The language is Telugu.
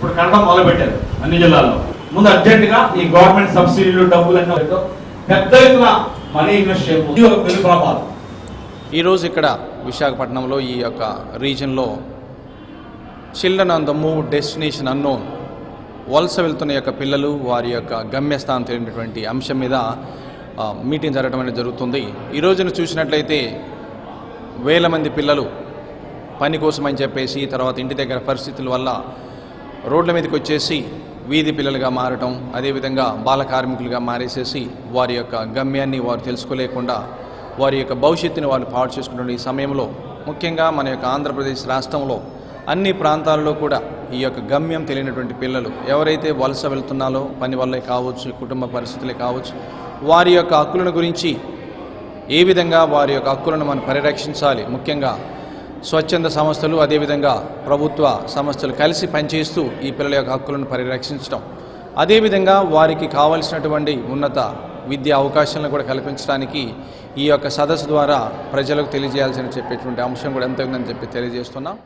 ఇప్పుడు కట్టడం మొదలుపెట్టారు అన్ని జిల్లాల్లో. ముందు అర్జెంటుగా ఈ గవర్నమెంట్ సబ్సిడీలు డబ్బులన్నీ పెద్ద ఎత్తున మనీ ఇన్వెస్ట్ చేయబోతుంది ఒక పెను ప్రమాదం ఈరోజు ఇక్కడ విశాఖపట్నంలో ఈ యొక్క రీజన్లో children on the move destination unknown వలస వెళ్తున్న యొక్క పిల్లలు వారి యొక్క గమ్యస్థానం తెలియనటువంటి అంశం మీద మీటింగ్ జరగడం అనేది జరుగుతుంది. ఈ రోజున చూసినట్లయితే వేల మంది పిల్లలు పని కోసం అని చెప్పేసి తర్వాత ఇంటి దగ్గర పరిస్థితుల వల్ల రోడ్ల మీదకి వచ్చేసి వీధి పిల్లలుగా మారటం అదేవిధంగా బాల కార్మికులుగా మారేసేసి వారి యొక్క గమ్యాన్ని వారు తెలుసుకోలేకుండా వారి యొక్క భవిష్యత్తుని వాళ్ళు పాడు చేసుకుంటున్న ఈ సమయంలో ముఖ్యంగా మన యొక్క ఆంధ్రప్రదేశ్ రాష్ట్రంలో అన్ని ప్రాంతాలలో కూడా ఈ యొక్క గమ్యం తెలియనటువంటి పిల్లలు ఎవరైతే వలస వెళ్తున్నారో పని వల్లే కావచ్చు కుటుంబ పరిస్థితులే కావచ్చు వారి యొక్క హక్కులను గురించి ఏ విధంగా వారి యొక్క హక్కులను మనం పరిరక్షించాలి ముఖ్యంగా స్వచ్ఛంద సంస్థలు అదేవిధంగా ప్రభుత్వ సంస్థలు కలిసి పనిచేస్తూ ఈ పిల్లల యొక్క హక్కులను పరిరక్షించడం అదేవిధంగా వారికి కావలసినటువంటి ఉన్నత విద్యా అవకాశాలను కూడా కల్పించడానికి ఈ యొక్క సదస్సు ద్వారా ప్రజలకు తెలియజేయాల్సిన చెప్పేటువంటి అంశం కూడా ఎంత ఉందని చెప్పి తెలియజేస్తున్నాం.